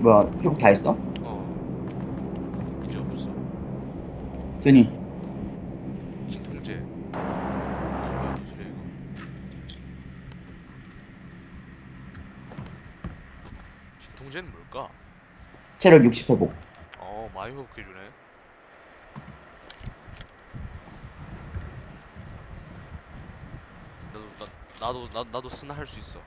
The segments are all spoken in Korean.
뭐야 회복 다 했어? 어. 이제 없어. 되니. 신통제. 이거? 신통제는 뭘까? 체력 60 회복. 어 많이 회복해주네. 나도 나, 나도 나, 나도 스나 할 수 있어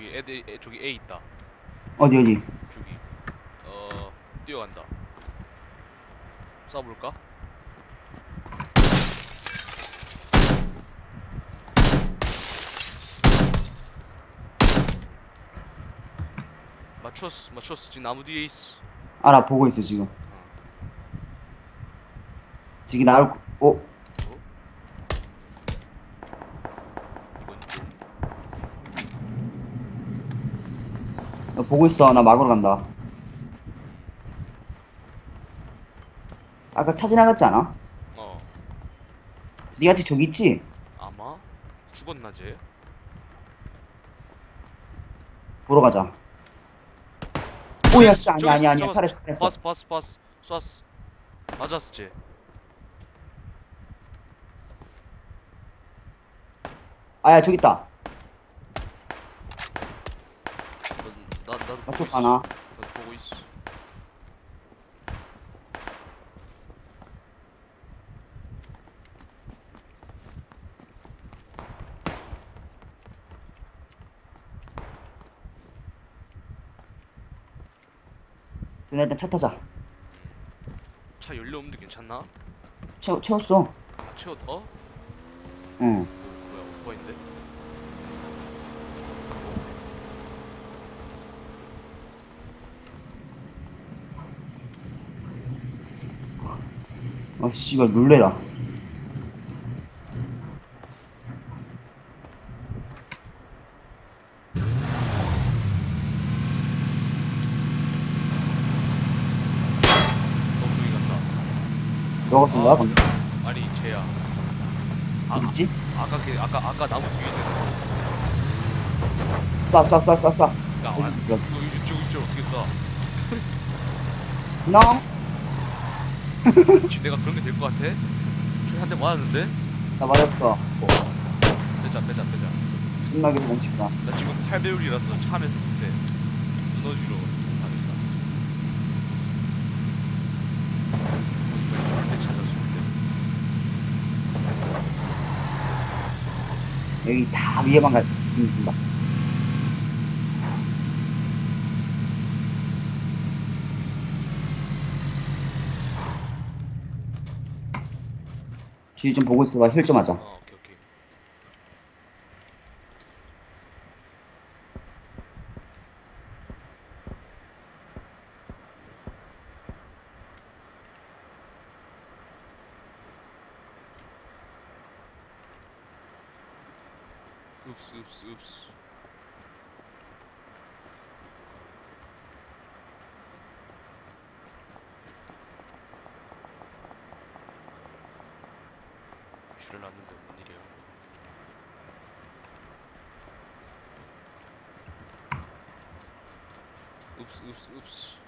저기 애들 애, 저기 A 있다. 어디 어디? 저기 어 뛰어간다. 쏴볼까? 맞췄어 맞췄어. 지금 나무 뒤에 있어. 알아 보고 있어 지금. 지금 나올 어? 이건 좀 나 보고 있어. 나 막으러 간다. 아까 차 지나갔지 않아? 어. 니한테 저기 있지? 아마? 죽었나 쟤? 보러 가자. 오야 씨 아니 저기 아니 아니야. 저거 살았어 살았어. 봤어 봤어 봤어 쐈어. 맞았어 쟤. 아야 저기 있다 나, 나도 보고 맞쪽 있어. 하나 나도 보고 있어 누나 일단 차 타자 차 연료 없는데 괜찮나? 채워, 채웠어 아, 채웠어? 응 뭐, 뭐야 오토바인데? 아 씨발 놀래라 쏜 거야 아. 방금? 아니 쟤야 아, 어디 있지? 아까 걔 아까 아까 나무 뒤에 있는 쏴쏴쏴쏴쏴 어디 아, 있어? 너 이쪽 이쪽 어떻게 쏴 너? 지금 내가 그런 게 될 것 같아? 저기 한대 맞았는데? 나 맞았어. 빼자 빼자 빼자. 끝나게 멈춘다 나 지금 8배율이라서 차 안에서 못해. 무너지러 가겠다. 절대 찾았을 때 여기 사 위에만 가 음, 주위 좀 보고 있어봐. 힐 좀 하자. 어 오케이 오케이. 읍스 읍스 읍스 쥐를 놨는데 뭔 일이야 읍스 읍스 읍스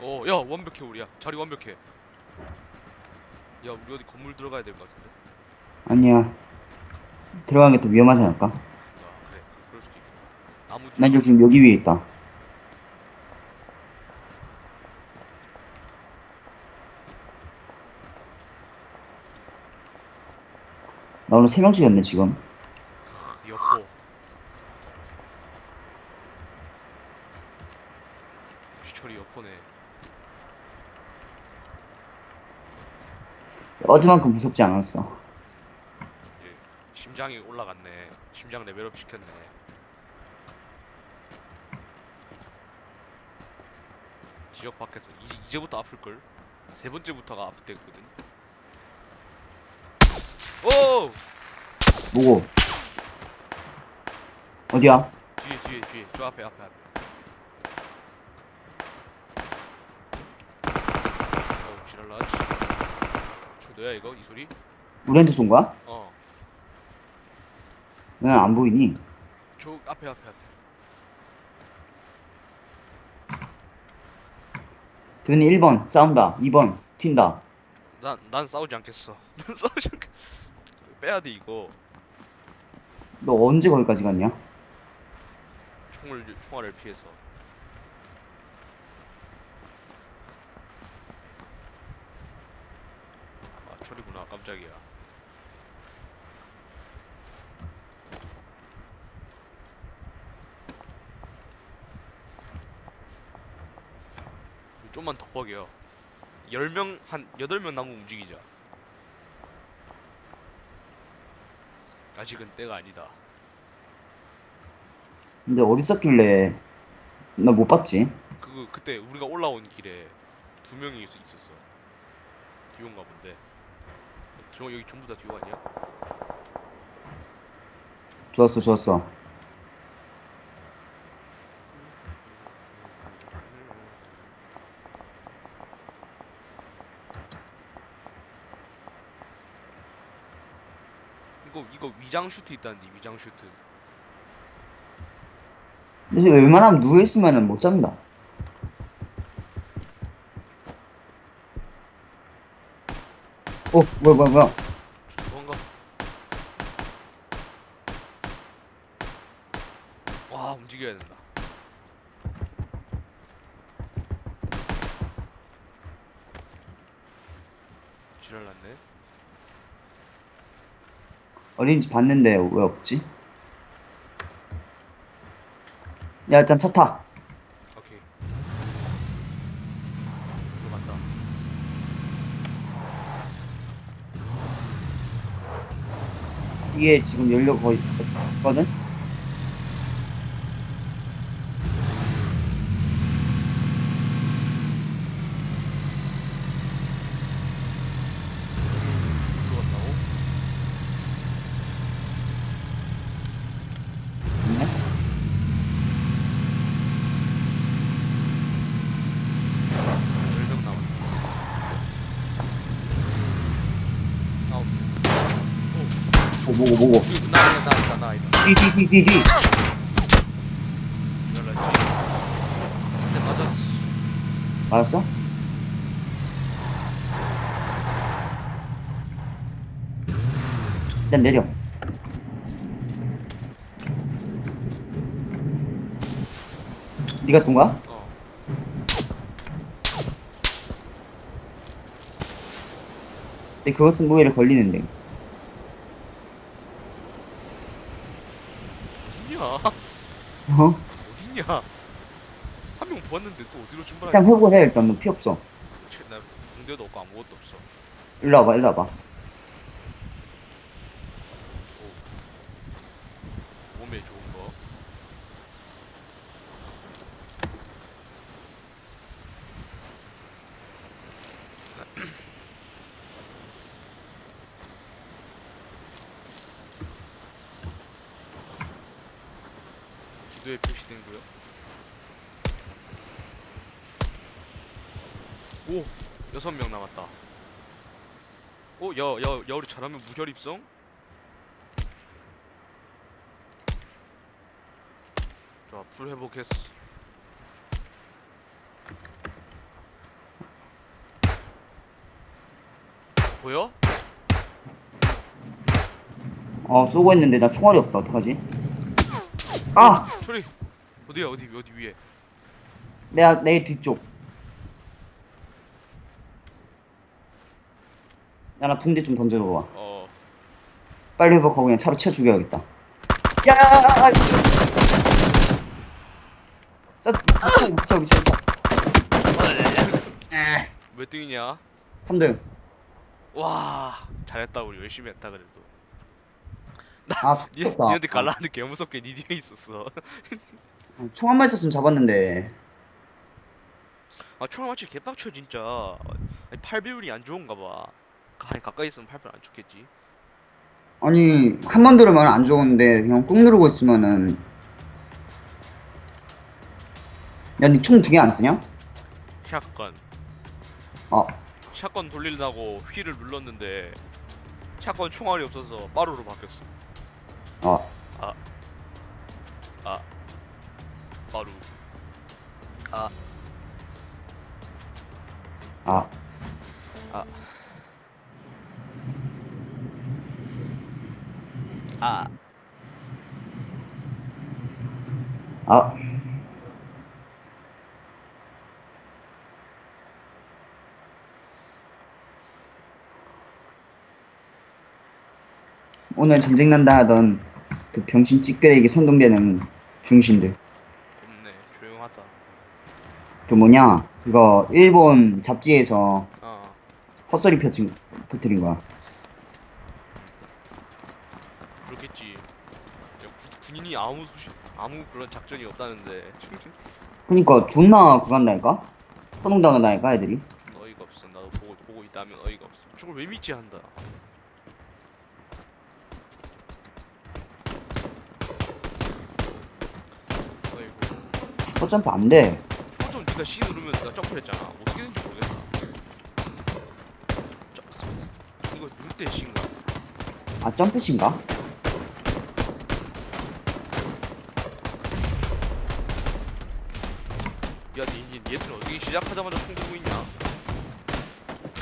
어, 야, 완벽해, 우리야. 자리 완벽해. 야, 우리 어디 건물 들어가야 될 것 같은데? 아니야 들어가는 게더 위험하지 않을까? 아, 그래. 그- 그럴 수도 있겠다. 나무 난 지금 여기 위에 있다 나 오늘 3명씩이었네 지금 여포. 피처리 여포네. 어제만큼 무섭지 않았어 이제 심장이 올라갔네. 심장 레벨업 시켰네. 지역 밖에서 이제, 이제부터 아플걸? 세 번째부터가 아플 때거든. 오! 뭐고? 어디야? 뒤에 뒤에 뒤에 저 앞에 앞에 앞에 어우 지랄라지 저 너야 이거 이 소리? 우리한테 쏜 거야? 어. 왜안 보이니? 저 앞에 앞에 앞에. 대현이 1번 싸운다 2번 튄다 난, 난 싸우지 않겠어. 난 싸우지 않겠. 빼야 돼 이거. 너 언제 거기까지 갔냐? 총을 총알을 피해서. 아 철이구나 깜짝이야. 좀만 더 뻑여. 10명 한 8명 남으면 움직이자. 아직은 때가 아니다. 근데 어디 있었길래 나 못 봤지? 그 그때 우리가 올라온 길에 두 명이 있- 있었어. 듀오인가 본데. 저 여기 전부 다 듀오 아니야? 좋았어 좋았어 이거 이거 위장 슈트 있다는데 위장 슈트. 근데 웬만하면 누워있으면 못 잡는다 어 뭐야 뭐야 뭐야 뭔가. 와 움직여야 된다. 지랄났네. 어딘지 봤는데 왜 없지? 야 일단 차 타. 오케이. 이거 간다. 이게 지금 연료 거의 없거든? 들어갔다고? 있네? 열명 남았다. 아홉. 오. 어 뭐고 뭐고 이, 나, 나, 나, 나, 나, 이다. 뒤뒤뒤뒤뒤 열렸지. 한대 맞았어. 알았어? 일단 내려 네가 쏜 거야? 어. 근데 그것은 무예를 걸리는데 어딨냐? 어? 어딨냐? 한 명 보았는데 또 어디로 일단 출발하냐? 회복을 해 일단 너 피 없어 나 붕대도 없고 아무것도 없어. 일로 와봐 일로 와봐 몸에 좋은 거. 기도에 표시된 거요? 오! 여섯 명 남았다. 오, 야, 야, 야, 우리 잘하면 무혈 입성? 좋아, 풀 회복했어. 보여? 어 쏘고 있는데 나 총알이 없다 어떡하지? 아! 소리! 어디야, 어디, 어디 위에? 내가 내 뒤쪽 야나 붕대 좀 던져줘봐 어, 빨리 회복하고 그냥 차로 채워 죽여야겠다 야야야야 저 붙여 붙여 붙여 몇 등이냐? 3등 와, 잘했다, 우리 열심히 했다, 그래도. 아 니, 좋겠다 니한테 갈라는데 개 무섭게 니 뒤에 있었어. 총 한 발 있었으면 잡았는데 아, 총알 맞추기 개빡쳐, 진짜. 아니, 팔 비율이 안 좋은가 봐. 가, 가까이 있으면 팔 비율 안 좋겠지? 아니 한 번 들으면 안 좋은데 그냥 꾹 누르고 있으면은 야 니 총 두 개 안 쓰냐? 샷건. 아 샷건 돌리려고 휠을 눌렀는데 샷건 총알이 없어서 빠루로 바뀌었어. 어, 아 빠루. 아, 아 아. 아. 오늘 전쟁 난다 하던 그 병신 찌끄레기 선동되는 중신들. 없네 조용하다. 그 뭐냐, 그거 일본 잡지에서 어. 헛소리 펴진, 퍼뜨린 거야. 그렇겠지. 야, 구- 군인이 아무 수시, 아무 그런 작전이 없다는데 그니까 존나 그거 한다니까? 선동당한다니까 애들이. 좀 어이가 없어. 나도 보고 보고 있다면 어이가 없어. 저걸 왜 믿지 한다. 어이구. 슈퍼 점프 안 돼. 초점 네가 C 누르면 내가 점프를 했잖아. 어떻게 되는지 모르겠다. 점, 이거 누를 때 C인가? 아, 점프신가? 야, 니, 니, 얘들 어떻게 시작하자마자 총 들고 있냐?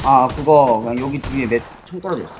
아, 그거 그냥 여기 주위에 몇 총 떨어져 있어.